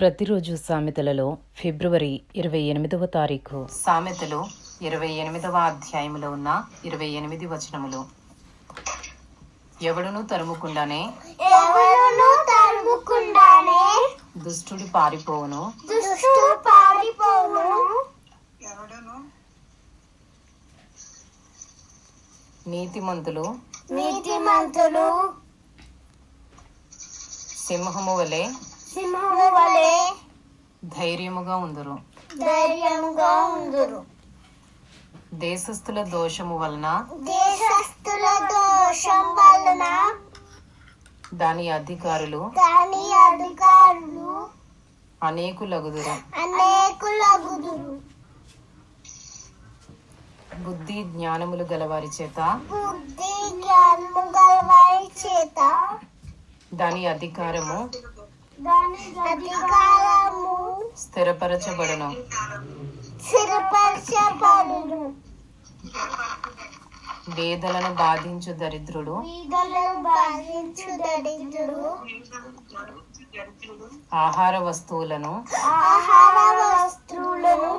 ప్రతిరోజు సామెతలలో ఫిబ్రవరి ఇరవై ఎనిమిదవ తారీఖు. సామెతలు ఇరవై ఎనిమిదవ అధ్యాయములో ఉన్న ఇరవై ఎనిమిది వచనములు. ఎవడును తరుముకుండానే? ఎవరును తరుముకుండానే? దుష్టుడు పారిపోవును. దుష్టుడు పారిపోవును. నీతిమంతులు. నీతిమంతులు. సింహము వలె సింహము వలె ధైర్యముగా ఉందురు. ధైర్యముగా ఉందురు. దేశస్థుల దోషము వలన దేశస్థుల దోషం వలన దాని అధికారులు దాని అధికారులు అనేకులగుదురు. అనేకులగుదురు. బుద్ధి జ్ఞానములు గలవారి చేత బుద్ధి జ్ఞానము గలవారి చేత దాని అధికారము దాని అధికారము స్థిరపరచబడును. స్థిరపరచబడును. వేదలను బాధించు దరిద్రుడు. ఆహార వస్తువులను ఆహార వస్తువులను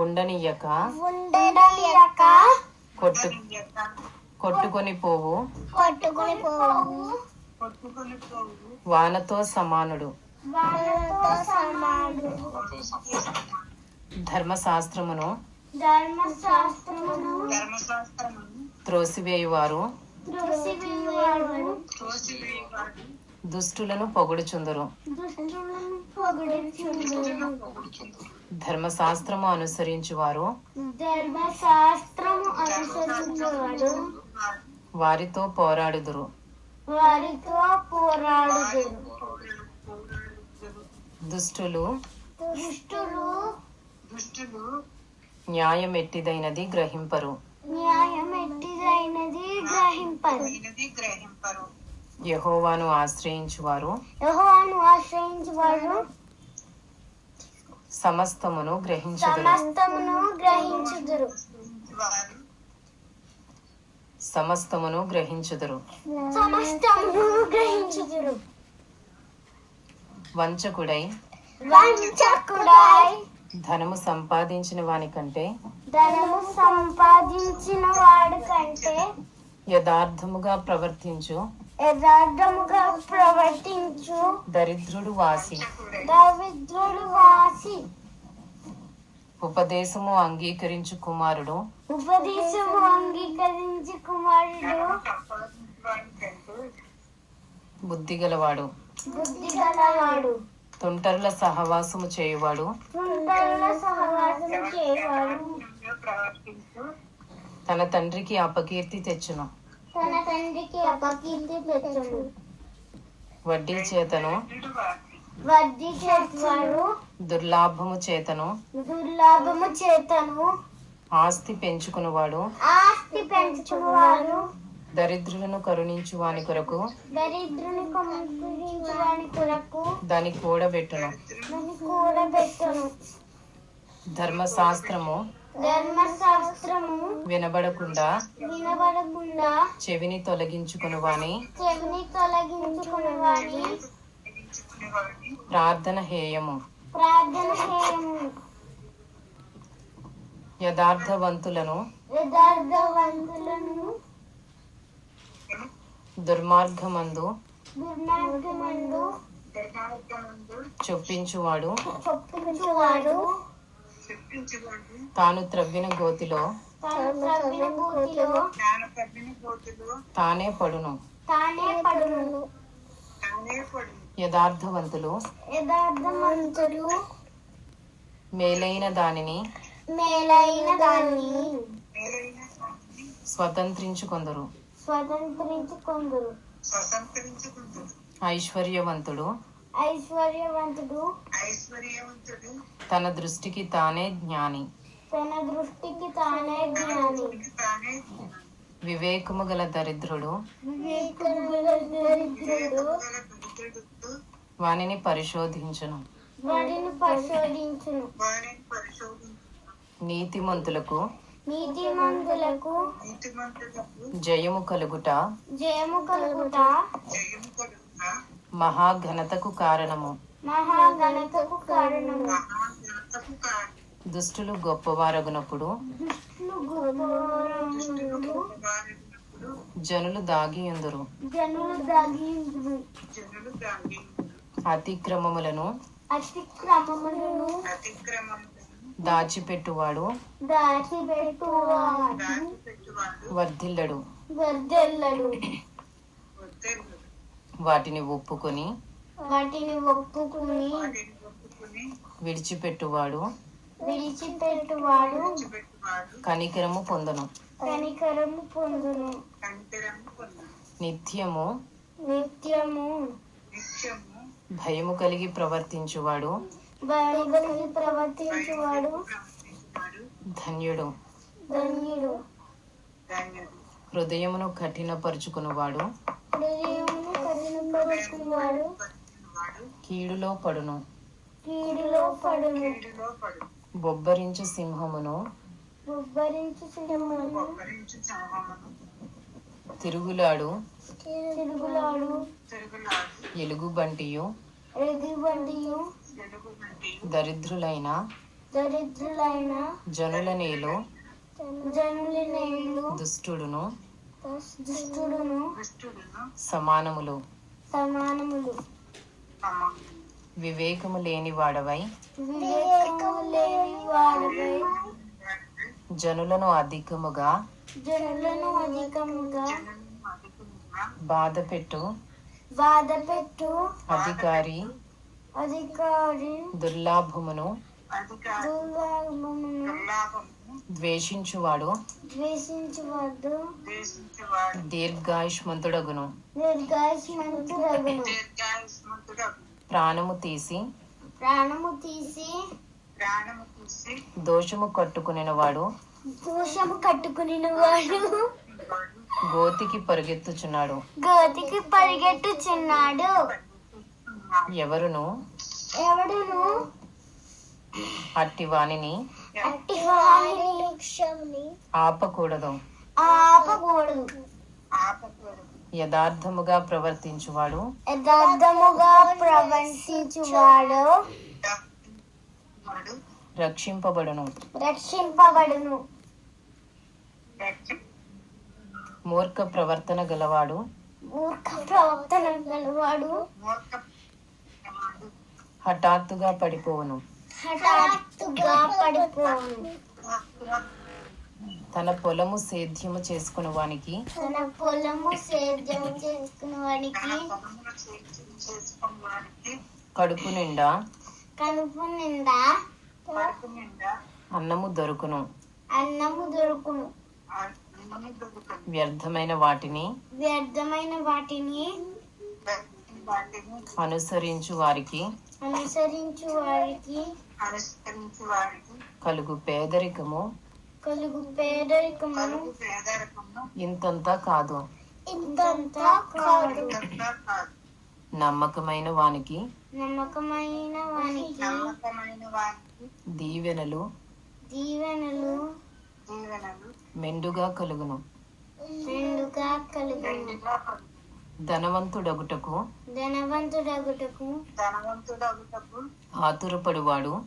ఉండనియ్యక ఉండడలేక కొట్టు కొట్టుకొని పోవు. కొట్టుకుని పోవు. వానతో సమానుడు. ధర్మశాస్త్రమును త్రోసివేయువారు. దుష్టులను పొగుడుచుందరు. ధర్మశాస్త్రము అనుసరించువారు. వారితో పోరాడుదురు. వారితో పోరాడుదురు. దుష్టులు దుష్టులు న్యాయం ఎట్టిదైనది గ్రహింపరు. న్యాయం ఎట్టిదైనది గ్రహింపరు. యహోవాను ఆశ్రయించువారు. యెహోవాను ఆశ్రయించువారు. సమస్తమును గ్రహించుదురు. సమస్తమును గ్రహించుదురు. సమస్తమును గ్రహించుదురు. సమస్తమును గ్రహించుదురు. వంచకుడై వంచకుడై ధనము సంపాదించిన వాని కంటే ధనము సంపాదించిన వాడు కంటే యథార్థముగా ప్రవర్తించు. యథార్థముగా ప్రవర్తించు. దరిద్రుడు వాసి. దరిద్రుడు వాసి. ఉపదేశము అంగీకరించు కుమారుడు. ఉపదేశము అంగీకరించి కుమారుడు. బుద్ధిగలవాడు. బుద్ధి గలవాడు తుంటరుల సహవాసము చేయవాడు. తన తండ్రికి అపకీర్తి తెచ్చును. తన తండ్రికి అపకీర్తి తెచ్చును. వడ్డీ చేతను. చేసేవాడు దుర్లాభము చేతను. దుర్లాభము చేతను. ఆస్తి పెంచుకునివాడు. ఆస్తి పెంచుకునేవాడు దరిద్రులను కరుణించు వాని కొరకు. దరిద్రుని కొనుక్కుని కొరకు. దాని కూడబెట్టును. దాన్ని కూడబెట్టును. ధర్మశాస్త్రము ధర్మశాస్త్రము వినబడకుండా వినబడకుండా చెవిని తొలగించుకుని వాని చెవిని తొలగించుకుని వాడి ప్రార్థన హేయము. ప్రార్థన యథార్థవంతులను యథార్థవంతులను దుర్మార్గమందు దుర్మార్గమందు చొప్పించువాడు. చొప్పించువాడు. తాను త్రవ్విన గోతిలో తాను త్రవ్విన గోతిలో తానే పడును. తానే పడును. యథార్థవంతులు. యథార్థవంతులు. మేలైన దానిని మేలైన దాన్ని స్వతంత్రించుకొందరు. స్వతంత్రించుకొందురు. ఐశ్వర్యవంతుడు. ఐశ్వర్యవంతుడు. తన దృష్టికి తానే జ్ఞాని. తన దృష్టికి తానే జ్ఞాని. వివేకము గల దరిద్రుడు. వివేకముల దరిద్రుడు. వానిని పరిశోధించును. వాడిని పరిశోధించును. నీతిమంతులకు నీతిమంతులకు జయము కలుగుట జయము కలుగుట మహాఘనతకు కారణము. కారణము మహాఘనతకు కారణం దుష్టులు గొప్పవారగునప్పుడు దుష్టులు గొప్పవారములు వారిప్పుడు జనులు దాగియుందురు దాగి అతిక్రమములను అతిక్రమములను అతిక్రమములను దాచిపెట్టువాడు దాచిపెట్టువాడు. దాచిపెట్టువాడు. వర్ధిల్లడు. వాటిని ఒప్పుకొని వాటిని ఒప్పుకుని విడిచిపెట్టువాడు. విడిచిపెట్టువాడు. కనికరము పొందను. కనికరము పొందును. నిత్యము నిత్యము నిత్యము భయము కలిగి ప్రవర్తించువాడు. ప్రవర్తించువాడు. ప్రవర్తించువాడు. ధన్యుడు. ధన్యుడు. హృదయమును కఠినపరుచుకునివాడు. హృదయమును కీడులో పడును. కీడులో పడును. బొబ్బరించు సింహమును. కొబ్బరించు సింహమును. తిరుగులాడు. తిరుగులాడు. ఎలుగుబంటియు. వంటి దరిద్రులైన. దరిద్రులైన. జనుల నేలు జనుల నేళ్ళు దుష్టుడును. దుష్టుడును. సమానములు. సమానములు. వివేకము లేని వాడవై వివేకము లేని వాడపై జనులను అధికముగా జనులను అధికముగా జనులను అధికముగా బాధపెట్టు. బాధపెట్టు. అధికారి. అధికారి. దుర్లాభమును. ద్వేషించువాడు. ద్వేషించేవాడు. దీర్ఘాయుష్మంతుడగును. నిర్గాయస్మంతుడగును దీర్ఘాయుష్మంతుడు ప్రాణము తీసి. ప్రాణము తీసి. ప్రాణము తీసి. దోషము కట్టుకునినవాడు. దోషము కట్టుకుని వాడు. గోతికి పరుగెత్తుచున్నాడు. గోతికి పరిగెట్టుచున్నాడు ఎవరును? ఎవడును? అట్టి వానిని అట్టి వారిని ఆపకూడదు. ఆపకూడదు. ఆపకూడదు యథార్థముగా ప్రవర్తించువాడు. యథార్థముగా ప్రవర్తించువాడు. వాడు రక్షింపబడును. రక్షింపబడును. రక్ష మూర్ఖ ప్రవర్తన గలవాడు. మూర్ఖ ప్రవర్తన గలవాడు. హఠాత్తుగా పడిపోవును. హఠాత్తుగా పడిపోను తన పొలము సేద్యము చేసుకుని వానికి. తన పొలము సేద్యం చేసుకున్న వానికి. చేసుకున్న కడుపు నిండా. కడుపు నిండా. అన్నము దొరుకును. అన్నము దొరుకును. వ్యర్థమైన వాటిని వ్యర్థమైన వాటిని అనుసరించు వారికి అనుసరించు వారికి అనుసరించి వారికి కలుగు పేదరికము. కలుగు పేదరికము. ఇంతంతా కాదు. ఇంతంతా కాదు. నమ్మకమైన వానికి నమ్మకమైన వానికి నమ్మకమైన దీవెనలు దీవెనలు దీవెనలు మెండుగా కలుగును. కలుగును. మెండుగా కలుగు ధనవంతుడగుటకు ధనవంతుడగుటకు ధనవంతుడగుటకు ఆతురపడువాడు.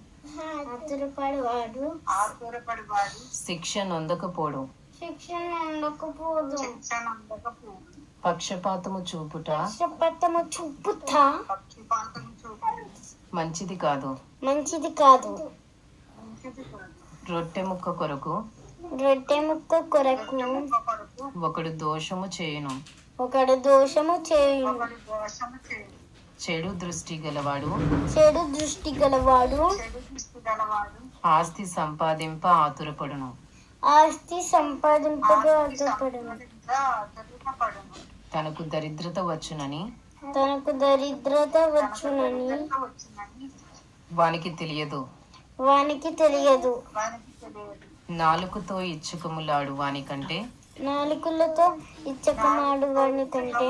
ఆతురపడవాడు. ఆతురపడి వాడు శిక్ష నొందకపోడు. శిక్షణ ఉండకపోదు శిక్షణ అందకపోవు పక్షపాతము చూపుట. పక్షపాతము చూపుత పక్షపాతం చూపు మంచిది కాదు. మంచిది కాదు. రొట్టె ముక్క కొరకు. రొట్టె ముక్క కొరకు. ఒకడు దోషము చేయును. ఒకడు దోషము చేయును. చెడు దృష్టి గలవాడు. చెడు దృష్టి గలవాడు. ఆస్తి సంపాదింప ఆతురపడును. ఆస్తి సంపాదింపగా దొరికపడును తనకు దరిద్రత వచ్చునని? తనకు దరిద్రత వచ్చునని? వానికి తెలియదు. వానికి తెలియదు. నాలుకతో ఇచ్చుకములాడు వానికంటే నాలుకలతో ఇచ్చకమాడు వాని కంటే?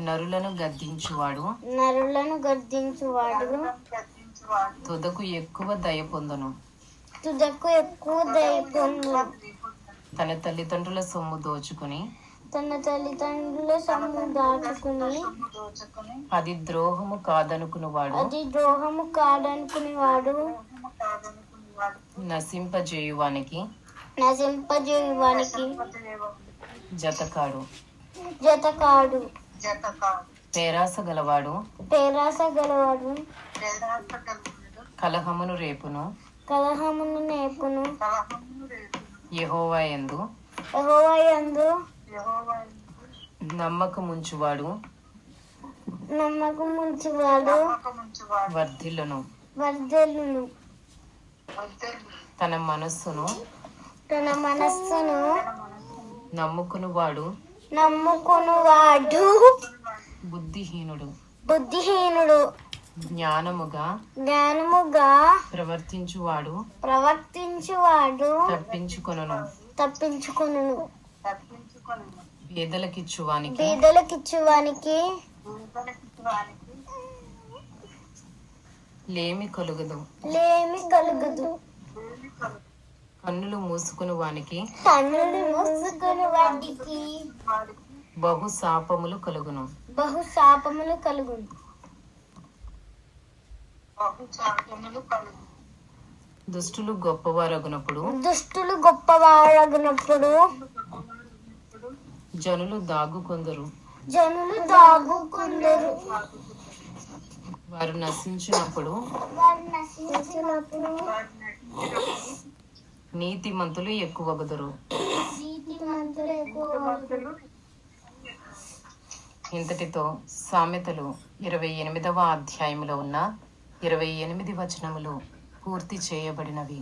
నరులను గద్దించువాడు? నరులను గర్తించేవాడు తుదకు ఎక్కువ దయ పొందును. తుదకు ఎక్కువ దయ పొందు తన తల్లిదండ్రుల సొమ్ము దోచుకుని తన తల్లిదండ్రుల సొమ్ము దాచుకుని అది ద్రోహము కాదనుకునివాడు అది ద్రోహము కాదనుకునేవాడు మోహము కాదనుకుని వాడు నశింపజేయువానికి నశింపజేయువానికి జతకాడు. జతకాడు. పేరాస గలవాడు పేరాస గలవాడు కలహమును రేపును కలహమును నేర్పును కలహము రేపు యెహోవా యందు నమ్మకం ఉంచువాడు నమ్మకముంచువాడు. వర్ధిల్లును. వర్ధలును వద్దలు తన మనస్సును తన మనస్సును నమ్ముకునివాడు. నమ్ముకునివాడు. బుద్ధిహీనుడు. బుద్ధిహీనుడు. జ్ఞానముగా జ్ఞానముగా ప్రవర్తించువాడు. ప్రవర్తించువాడు. తప్పించుకొనును. తప్పించుకును తప్పించుకొని పేదలకిచ్చువానికి లేమి కలుగదు. లేమి కలుగదు. కన్నులు మూసుకుని వానికి. కన్నులు మూసుకుని వారికి బహు శాపములు కలుగును. బహు శాపములు కలుగును. దుష్టులు గొప్పవారగునప్పుడు. దుష్టులు గొప్పవారగినప్పుడు. జనులు దాగుకొందరు జనులు దాగుకుందరు వారు నశించినప్పుడు వారు నశించినప్పుడు నీతిమంతులు ఎక్కువగుదురు. నీతిమంతులు ఎక్కువ ఇంతటితో సామెతలు ఇరవై ఎనిమిదవ అధ్యాయములో ఉన్న ఇరవై ఎనిమిది వచనములు పూర్తి చేయబడినవి.